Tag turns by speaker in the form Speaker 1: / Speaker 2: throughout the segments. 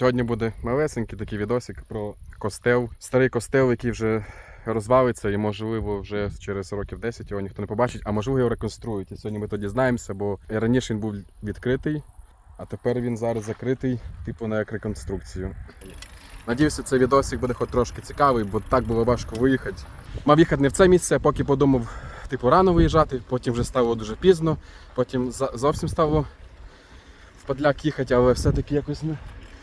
Speaker 1: Сьогодні буде малесенький такий відосик про костел. Старий костел, який вже розвалиться, і можливо вже через років 10 його ніхто не побачить, а можливо його реконструють. І сьогодні ми то дізнаємося, бо раніше він був відкритий, а тепер він зараз закритий, типу на як реконструкцію. Надіюся, цей відосик буде хоч трошки цікавий, бо так було важко виїхати. Мав їхати не в це місце, а поки подумав, типу, рано виїжджати, потім вже стало дуже пізно, потім зовсім стало в Подляк їхати, але все-таки якось не.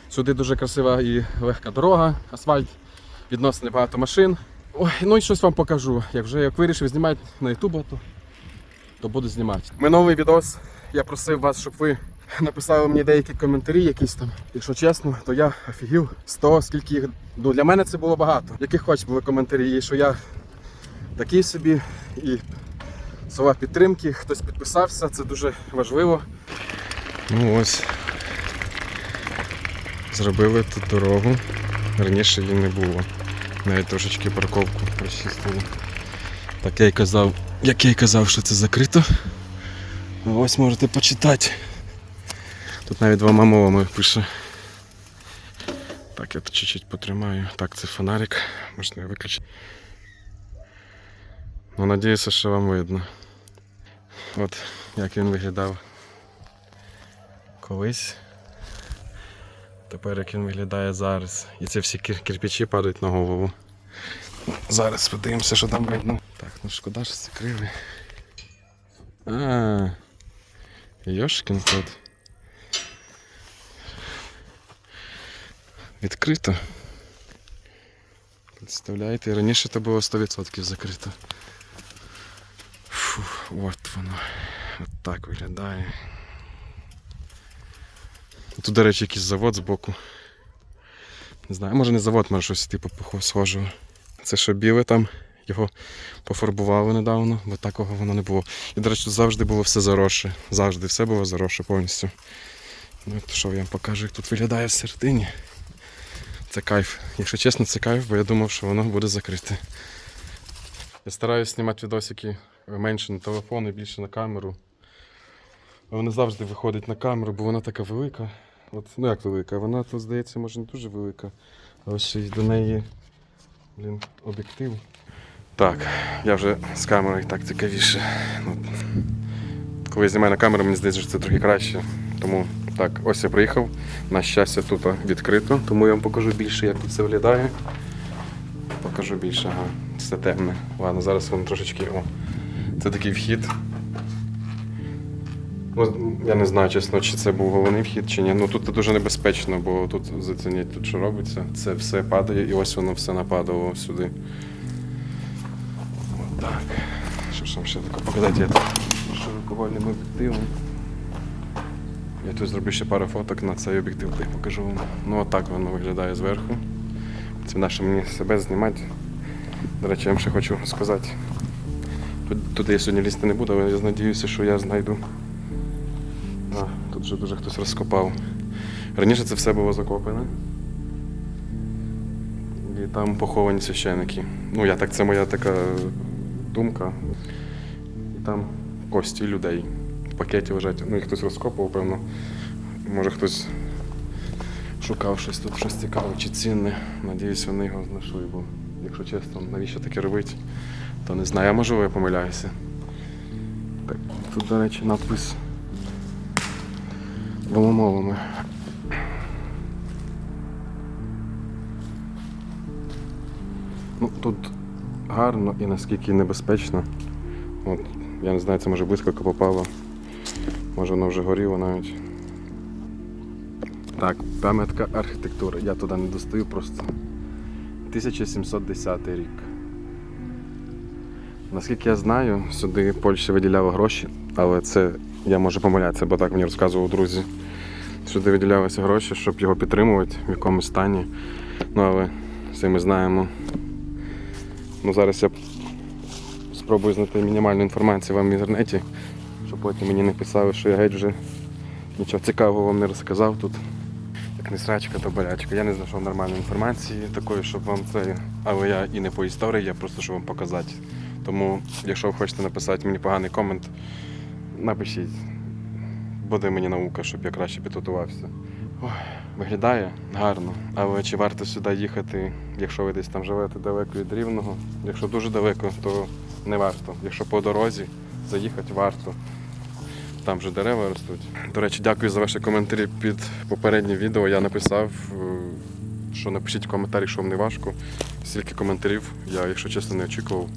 Speaker 1: Сюди дуже красива і легка дорога, асфальт, відносно небагато машин. Ой, ну і щось вам покажу. Як вже як вирішив знімати на YouTube, то, то буду знімати. Минулий відос я просив вас, щоб ви написали мені деякі коментарі, якісь там. Якщо чесно, то я офігів з того, скільки їх. Ну, для мене це було багато. Які хоч були коментарі, і що я такий собі, і слова підтримки, хтось підписався, це дуже важливо. Ну ось. Зробили тут дорогу. Раніше її не було. Навіть трошечки парковку розчистили. Так я й казав, як я й казав, що це закрито. Ось можете почитати. Тут навіть двома мовами пише. Так, я тут чуть-чуть потримаю. Так, це фонарик. Можна його виключити. Ну, надіюся, що вам видно. От як він виглядав колись. Тепер як він виглядає зараз. І це всі кир- кирпичі падають на голову. Зараз подивимося, що там видно. Так, ну шкода, що це кривий. А, Йошкін кот. Відкрито. Представляєте, раніше це було 100% закрито. Фу, от воно. От так виглядає. Тут, до речі, якийсь завод збоку. Не знаю, може не завод, може щось типу схожого. Це що біле там, його пофарбували недавно, бо такого воно не було. І, до речі, тут завжди було все заросше. Завжди все було заросше повністю. Ну, то що я вам покажу, як тут виглядає всередині. Це кайф. Якщо чесно, це кайф, бо я думав, що воно буде закрите. Я стараюся знімати відосики менше на телефон і більше на камеру. Вона завжди виходить на камеру, бо вона така велика. От, ну як велика, вона тут, здається, може не дуже велика. Але ще й до неї блін, об'єктив. Так, я вже з камерою так цікавіше. Ну, коли я знімаю на камеру, мені здається, що це трохи краще. Тому так, ось я приїхав. На щастя, тут відкрито, тому я вам покажу більше, як тут це виглядає. Покажу більше, ага, все темне. Ладно, зараз вам трошечки. О, це такий вхід. Ну, я не знаю, чесно, чи це був головний вхід, чи ні. Ну тут дуже небезпечно, бо тут зацініть, тут що робиться. Це все падає і ось воно все нападало сюди. От так. Що ж вам ще таке показати? Я тут широковольним об'єктивом. Я тут зроблю ще пару фоток на цей об'єктив, та й покажу вам. Ну отак воно виглядає зверху. Це наше мені себе знімати. До речі, я вам ще хочу сказати. Тут, туди я сьогодні лізти не буду, але я сподіваюся, що я знайду. Тут вже дуже хтось розкопав. Раніше це все було закопане. І там поховані священики. Ну, я так, це моя така думка. І там кості людей в пакеті лежать. Ну, їх хтось розкопував, певно. Може хтось шукав щось тут, щось цікаве чи цінне. Надіюсь, вони його знайшли, бо, якщо чесно, навіщо таке робити, то не знаю. А можливо, я помиляюся. Так, тут, до речі, надпис двома мовами. Ну, тут гарно і наскільки небезпечно. От, я не знаю, це може близько попало. Може воно вже горіло навіть. Так, пам'ятка архітектури. Я туди не достаю просто. 1710 рік. Наскільки я знаю, сюди Польща виділяла гроші, але це я можу помилятися, бо так мені розказували друзі. Сюди виділялися гроші, щоб його підтримувати в якомусь стані. Ну але все ми знаємо. Ну зараз я спробую знайти мінімальну інформацію вам в інтернеті, щоб потім мені не писали, що я геть вже нічого цікавого вам не розказав тут. Як не срачка, то болячка. Я не знайшов нормальної інформації такої, щоб вам це. Але я і не по історії, я просто щоб вам показати. Тому, якщо ви хочете написати мені поганий комент, напишіть. Буде мені наука, щоб я краще підготувався. Ой, виглядає гарно. Але чи варто сюди їхати, якщо ви десь там живете далеко від рівного? Якщо дуже далеко, то не варто. Якщо по дорозі заїхати варто. Там вже дерева ростуть. До речі, дякую за ваші коментарі під попереднє відео. Я написав, е, що напишіть в коментарі, що вам не важко. Стільки коментарів, я, якщо чесно, не очікував.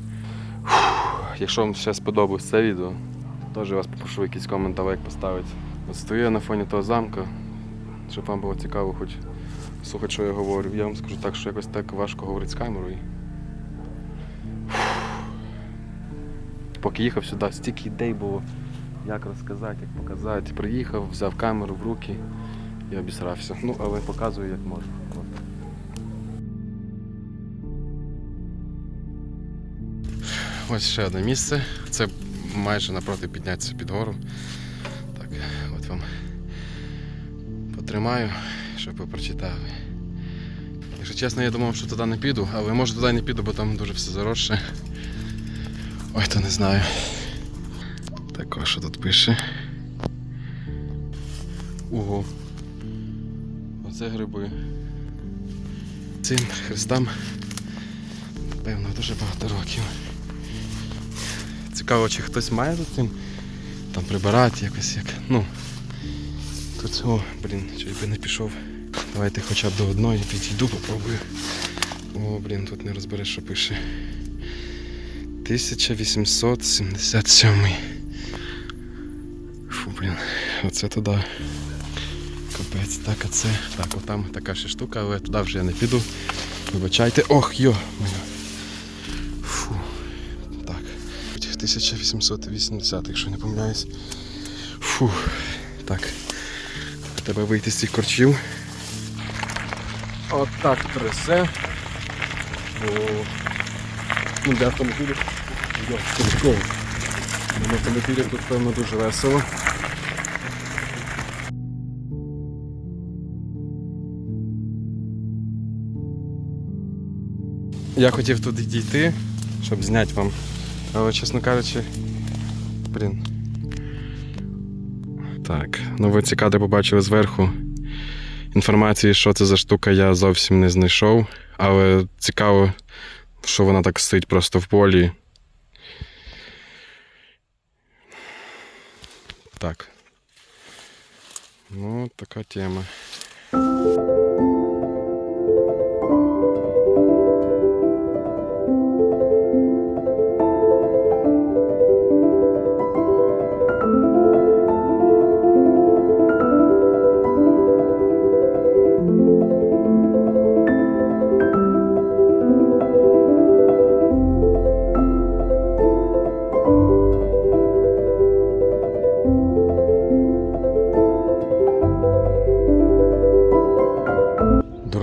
Speaker 1: Якщо вам ще сподобалось це відео, теж вас попрошу якийсь комент лайк поставити. Стою я на фоні того замка, щоб вам було цікаво хоч слухати, що я говорю. Я вам скажу так, що якось так важко говорити з камерою. Поки їхав сюди, стільки ідей було, як розказати, як показати. Приїхав, взяв камеру в руки і обісрався. Ну, але показую як можу. Ось ще одне місце. Це майже напроти піднятися під гору. Так, от вам потримаю, щоб ви прочитали. Якщо чесно, я думав, що туди не піду, але може туди не піду, бо там дуже все заросше. Ой, то не знаю. Так, а що тут пише? Ого. Оце гриби. Цим хрестам, певно, дуже багато років. Цікаво, чи хтось має за цим там прибирати якось як. Ну. Тут, о, блін, чуть би не пішов. Давайте хоча б до одної підійду, попробую. О, блін, тут не розбереш, що пише. 1877. Фу, блін, оце туди. Капець, так, а це. Так, отам така ще штука, але туди вже я не піду. Вибачайте. Ох, йо! 1880, якщо не помиляюсь. Фу. Так. Треба вийти з цих корчів. От так трясе. Ну, для автомобілів. Для автомобілів тут, певно, дуже весело. Я хотів туди дійти, щоб зняти вам. Але, чесно кажучи, блін. Так, ну ви ці кадри побачили зверху. Інформації, що це за штука, я зовсім не знайшов. Але цікаво, що вона так стоїть просто в полі. Так. Ну, така тема.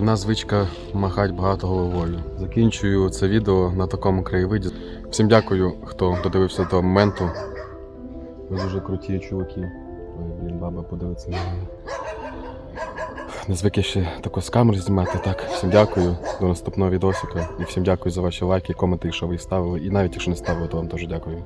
Speaker 1: Дурна звичка махати багато головою. Закінчую це відео на такому краєвиді. Всім дякую, хто додивився до того моменту. Ви дуже круті чуваки. Ой, блін, баба подивиться на мене. Не звик я ще таку з камери знімати. Так, всім дякую до наступного відосика. І всім дякую за ваші лайки, коменти, що ви ставили. І навіть якщо не ставили, то вам теж дякую.